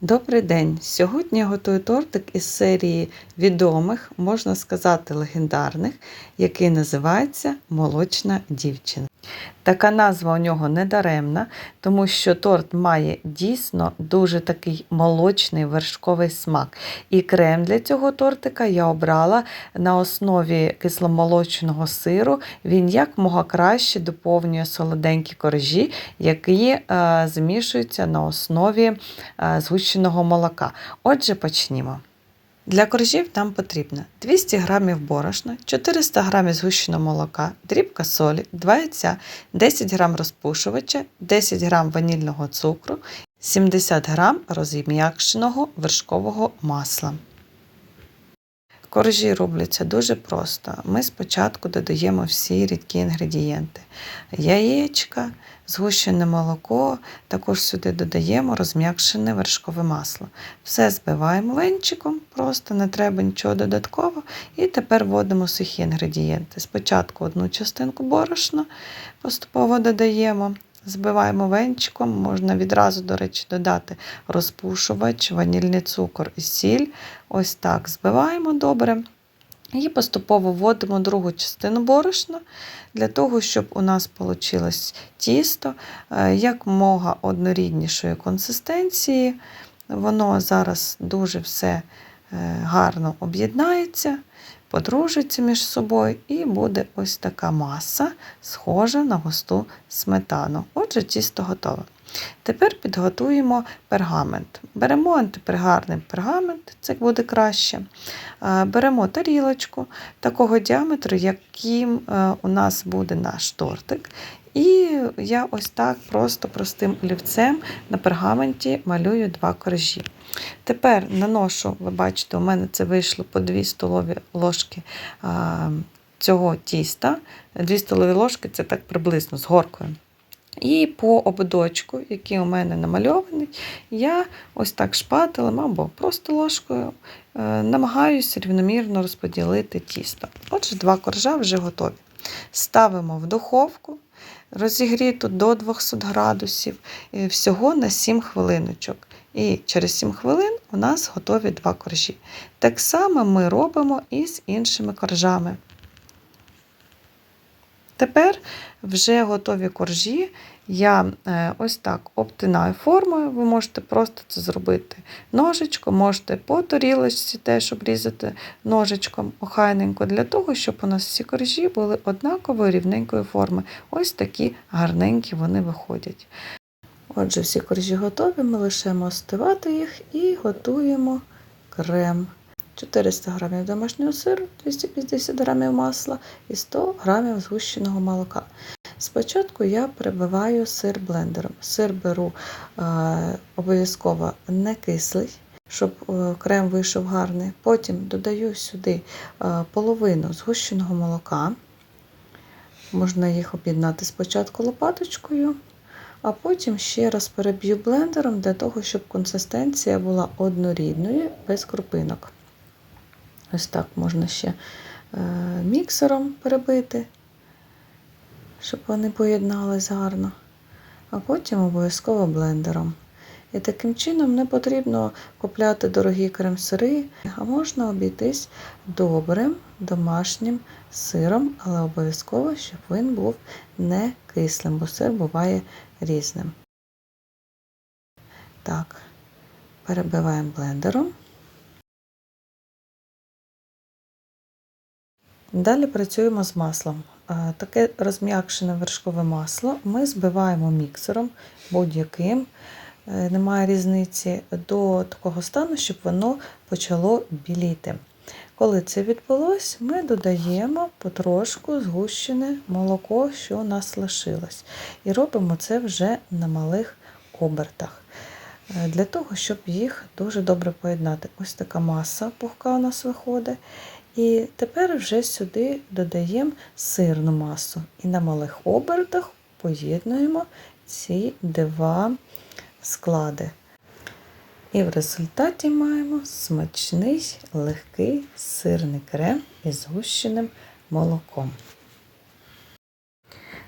Добрий день! Сьогодні я готую тортик із серії відомих, можна сказати, легендарних, який називається Молочна дівчина. Така назва у нього не даремна, тому що торт має дійсно дуже такий молочний вершковий смак. І крем для цього тортика я обрала на основі кисломолочного сиру. Він як мога краще доповнює солоденькі коржі, які е, змішуються на основі е, згущеного молока. Отже, почнімо. Для коржів нам потрібно 200 г борошна, 400 г згущеного молока, дрібка солі, 2 яйця, 10 г розпушувача, 10 г ванільного цукру, 70 г розім'якшеного вершкового масла. Коржі робляться дуже просто. Ми спочатку додаємо всі рідкі інгредієнти: яєчка, згущене молоко, також сюди додаємо розм'якшене вершкове масло. Все збиваємо венчиком, просто не треба нічого додатково. І тепер вводимо сухі інгредієнти. Спочатку одну частинку борошна поступово додаємо. Збиваємо венчиком, можна відразу, до речі, додати розпушувач, ванільний цукор і сіль. Ось так збиваємо добре. І поступово вводимо другу частину борошна для того, щоб у нас вийшло тісто якмога одноріднішої консистенції. Воно зараз дуже все гарно об'єднається, подружиться між собою, і буде ось така маса, схожа на густу сметану. Отже, тісто готове. Тепер підготуємо пергамент. Беремо антипригарний пергамент, це буде краще. Беремо тарілочку такого діаметру, яким у нас буде наш тортик. І я ось так просто простим олівцем на пергаменті малюю два коржі. Тепер наношу, ви бачите, у мене це вийшло по 2 столові ложки цього тіста. 2 столові ложки це так приблизно з горкою. І по ободочку, який у мене намальований, я ось так шпателем або просто ложкою намагаюся рівномірно розподілити тісто. Отже, два коржа вже готові. Ставимо в духовку, розігріту до 200 градусів, всього на 7 хвилиночок. І через 7 хвилин у нас готові два коржі. Так само ми робимо і з іншими коржами. Тепер вже готові коржі. Я ось так обтинаю формою, ви можете просто це зробити ножичком, можете по тарілочці теж обрізати ножичком охайненько, для того, щоб у нас всі коржі були однакової рівненької форми. Ось такі гарненькі вони виходять. Отже, всі коржі готові, ми лишаємо остивати їх і готуємо крем. 400 г домашнього сиру, 250 г масла і 100 г згущеного молока. Спочатку я перебиваю сир блендером. Сир беру е, обов'язково не кислий, щоб е, крем вийшов гарний. Потім додаю сюди е, половину згущеного молока. Можна їх об'єднати спочатку лопаточкою, а потім ще раз переб'ю блендером для того, щоб консистенція була однорідною, без крупинок. Ось так можна ще е, міксером перебити, щоб вони поєднались гарно, а потім обов'язково блендером. І таким чином не потрібно купляти дорогі крем-сири, а можна обійтись добрим домашнім сиром, але обов'язково, щоб він був не кислим, бо сир буває різним. Так, перебиваємо блендером. Далі працюємо з маслом. Таке розм'якшене вершкове масло ми збиваємо міксером будь-яким, немає різниці, до такого стану, щоб воно почало біліти. Коли це відбулось, ми додаємо потрошку згущене молоко, що у нас лишилось. І робимо це вже на малих обертах. Для того, щоб їх дуже добре поєднати. Ось така маса пухка у нас виходить. І тепер вже сюди додаємо сирну масу. І на малих обертах поєднуємо ці два склади. І в результаті маємо смачний, легкий сирний крем із гущеним молоком.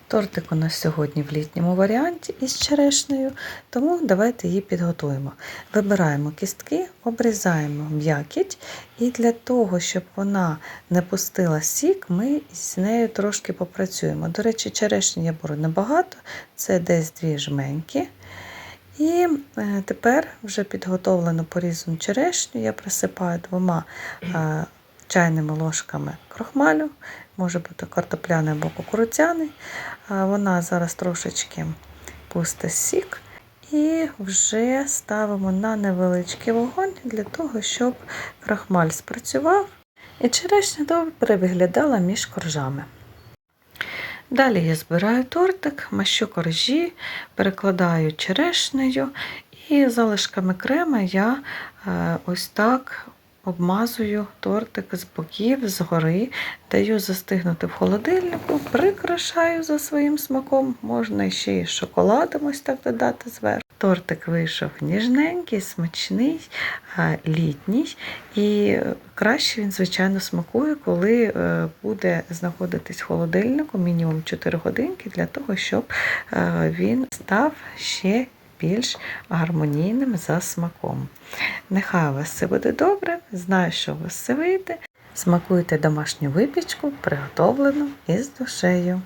Тортик у нас сьогодні в літньому варіанті із черешнею, тому давайте її підготуємо. Вибираємо кістки, обрізаємо м'якіть, і для того, щоб вона не пустила сік, ми з нею трошки попрацюємо. До речі, черешні я беру небагато, це десь дві жменьки. І е, тепер вже підготовлену порізану черешню я присипаю двома е, чайними ложками крохмалю, може бути картопляний або кукурудзяний. Вона зараз трошечки пусте сік. І вже ставимо на невеличкий вогонь для того, щоб крахмаль спрацював і черешня добре виглядала між коржами. Далі я збираю тортик, мащу коржі, перекладаю черешнею і залишками крема я е, ось так обмазую тортик з боків, згори, даю застигнути в холодильнику, прикрашаю за своїм смаком, можна ще й шоколадом ось так додати зверху. Тортик вийшов ніжненький, смачний, літній, і краще він, звичайно, смакує, коли е, буде знаходитись в холодильнику мінімум 4 годинки для того, щоб е, він став ще більш гармонійним за смаком. Нехай у вас все буде добре, знаю, що у вас все вийде. Смакуйте домашню випічку, приготовлену із душею.